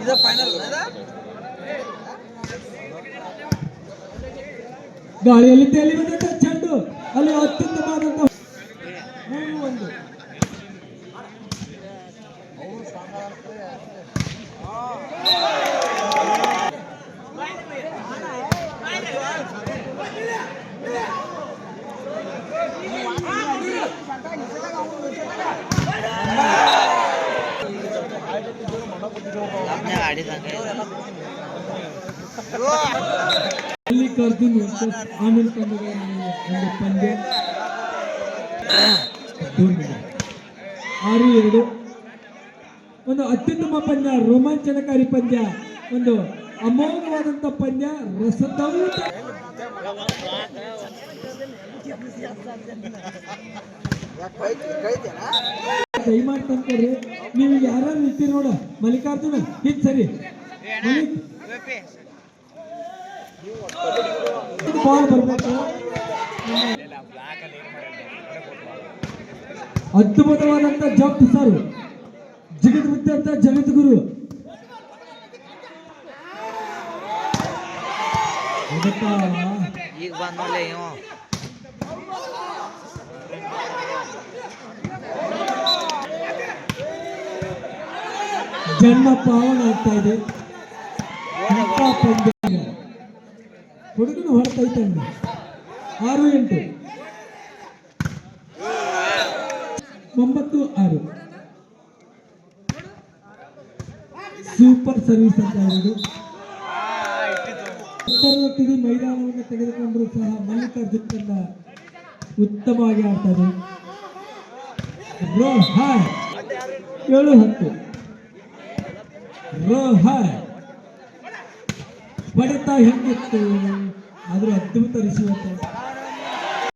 ಇದು ಫೈನಲ್ ಗಾಳಿಯಲ್ಲಿ ತೇಲಿ ಬಂದಂತ ಚೆಂಡು ಅಲ್ಲಿ ಅತ್ಯುತ್ತಮವಾದಂತ ಮೂರು ಒಂದು ಆಡಿದಂಗೆ ಒಂದು. ಆರು ಎರಡು ಒಂದು ಅತ್ಯುತ್ತಮ ಪಂದ್ಯ ರೋಮಾಂಚನಕಾರಿ ಪಂದ್ಯ ಒಂದು ಅಮೋಘವಾದಂತ ಪಂದ್ಯ ರಸದೌತ ದಯಮಾಡಿ ತಂದ್ಕೊಡ್ರಿ ನೀವು ಯಾರ್ಯಾರು ನಿಂತೀರಿ ನೋಡ. ಮಲ್ಲಿಕಾರ್ಜುನ, ಹಿಂದ್ ಸರಿ. ಬಾಲ್ ಬರ್ಬೇಕು. ಅದ್ಭುತವಾದಂತ ಜಂಪ್ ಸರ್. ವಿದ್ಯಂತ ಜಗದ್ಗುರು ಅದಕ್ಕ ಈಗ ಬಂದ ಜನ್ಮ ಪಾವನ ಆಗ್ತಾ ಇದೆ. ಹುಡುಗನು ಹುಡುಗನು ಹೊರತೈತಂడి ಆರು, ಎಂಟು. ಒಂಬತ್ತು, ಆರು. ಸೂಪರ್ ಸರ್ವಿಸ್ ಅಂತ ಹೇಳುದು ಉತ್ತರದೊಟ್ಟಿಗೆ ಮೈದಾನವನ್ನು ತೆಗೆದುಕೊಂಡರೂ ಸಹ ಮಲ್ಲಿಕಾರ್ಜುನ್ ಉತ್ತಮವಾಗಿ ಆಡ್ತಾರೆ ಏಳು, ಹತ್ತು. ರೋ ಹಾಯ್ ಹೊಡೆತ ಹೆಂಗಿತ್ತು? ಆದ್ರೆ ಅದ್ಭುತ ರಿಸೀವ್